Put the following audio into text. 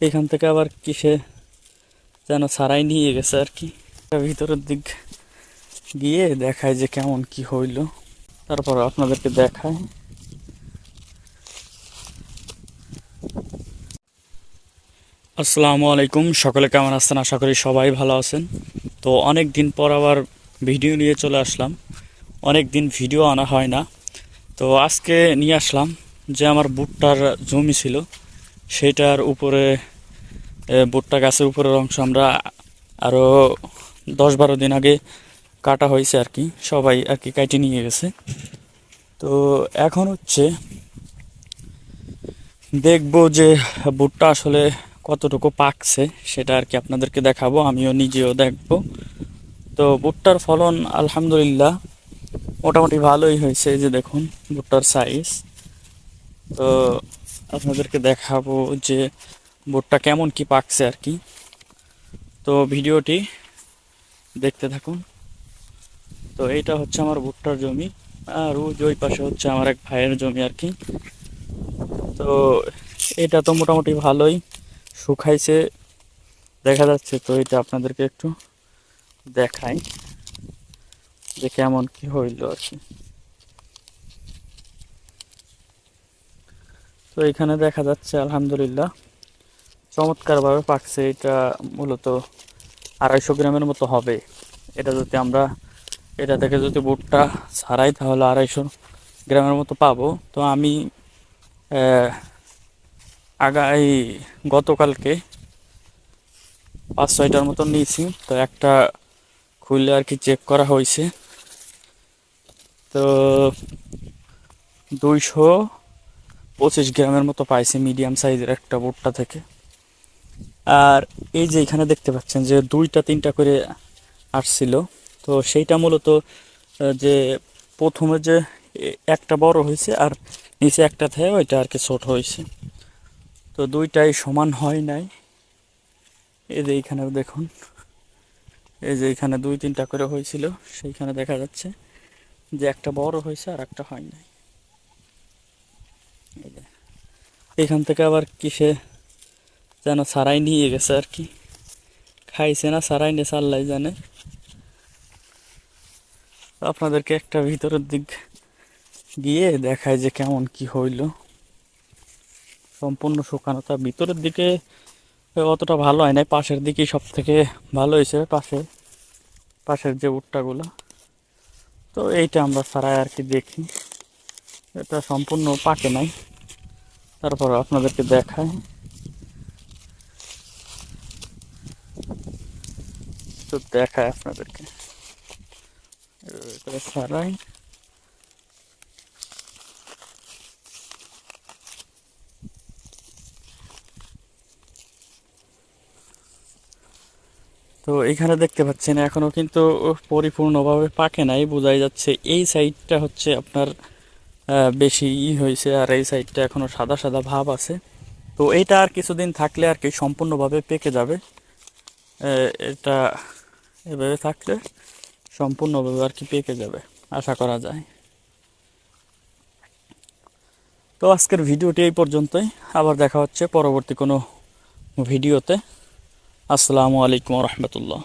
এখান থেকে আবার কিসে যেন সারাই নিয়ে গেছে আর কি। ভিতরের দিক গিয়ে দেখায় যে কেমন কি হইল। তারপর আপনাদেরকে দেখায়। আসসালামু আলাইকুম, সকলে কেমন আছেন? আশা করি সবাই ভালো আছেন। তো অনেক দিন পর আবার ভিডিও নিয়ে চলে আসলাম। অনেক দিন ভিডিও আনা হয় না। তো আজকে নিয়ে আসলাম যে আমার ভুট্টার জমি ছিল। সেটার উপরে ভুট্টা গাছের উপরের অংশ আমরা আরও দশ বারো দিন আগে কাটা হয়েছে আর কি। সবাই আর কি কাটি নিয়ে গেছে। তো এখন হচ্ছে দেখব যে ভুট্টা আসলে কতটুকু পাকছে, সেটা আর কি আপনাদেরকে দেখাবো, আমিও নিজেও দেখব। তো ভুট্টার ফলন আলহামদুলিল্লাহ মোটামুটি ভালোই হয়েছে যে দেখুন ভুট্টার সাইজ তো আপনাদেরকে দেখাবো যে ভুট্টা কেমন কি পাকছে আর কি। তো ভিডিওটি দেখতে থাকুন। তো এইটা হচ্ছে আমার ভুট্টার জমি। আর ওই পাশে হচ্ছে আমার এক ভাইয়ের জমি আর কি। তো এটা তো মোটামুটি ভালোই শুকাইছে। দেখা যাচ্ছে তো এটা আপনাদেরকে একটু দেখাই যে কেমন কি হইল আর কি। তো এখানে দেখা যাচ্ছে, আলহামদুলিল্লাহ। চমৎকারভাবে পাকছে, এটা মূলত আড়াইশো গ্রামের মতো হবে। এটা যদি আমরা, এটা থেকে যদি বুটটা ছাড়াই, তাহলে আড়াইশো গ্রামের মতো পাবো। তো আমি আগাই গতকালকে পাঁচ ছয়টার মতো নিয়েছি। তো একটা খুললে আর কি চেক করা হয়েছে। তো দুইশো পঁচিশ গ্রামের মতো পাইছি মিডিয়াম সাইজের একটা ভুট্টা থেকে। আর এই যে এখানে দেখতে পাচ্ছেন যে দুইটা, তিনটা করে আসছিল। তো সেইটা মূলত যে প্রথমে যে একটা বড় হয়েছে আর নিচে একটা থেকে ওইটা আর কি ছোট হয়েছে। তো দুইটাই সমান হয় নাই। এই যে এইখানে দেখুন, এই যে এখানে দুই, তিনটা করে হয়েছিল, সেইখানে দেখা যাচ্ছে যে একটা বড় হয়েছে আর একটা হয় নাই এই যে। এখান থেকে আবার কিসে যেন সারাই নিয়ে গেছে আর কি। খাইছে না, সারাই নিয়ে আল্লাহ জানে। আপনাদেরকে একটা ভিতরের দিক গিয়ে দেখায় যে কেমন কি হইল। সম্পূর্ণ শুকানো। তার ভিতরের দিকে অতটা ভালো হয় নাই, পাশের দিকেই সব থেকে ভালো হয়েছে পাশে, পাশের যে উট্টাগুলো। তো এইটা আমরা সারাই আর কি দেখি। এটা সম্পূর্ণ পাকে নাই। তারপর আপনাদেরকে দেখায় তো দেখায় আপনাদেরকে। সারাই তো এখানে দেখতে পাচ্ছেন, এখনও কিন্তু পরিপূর্ণভাবে পাকে নাই। বোঝাই যাচ্ছে এই সাইডটা হচ্ছে আপনার বেশি ই হয়েছে আর এই সাইডটা এখনও সাদা সাদা ভাব আছে। তো এটা আর কিছুদিন থাকলে আর কি সম্পূর্ণভাবে পেকে যাবে। এটা এভাবে থাকলে সম্পূর্ণভাবে আর কি পেকে যাবে, আশা করা যায়। তো আজকের ভিডিওটি এই পর্যন্তই। আবার দেখা হচ্ছে পরবর্তী কোনো ভিডিওতে। আসসালামু আলাইকুম রহমতুল্লাহ।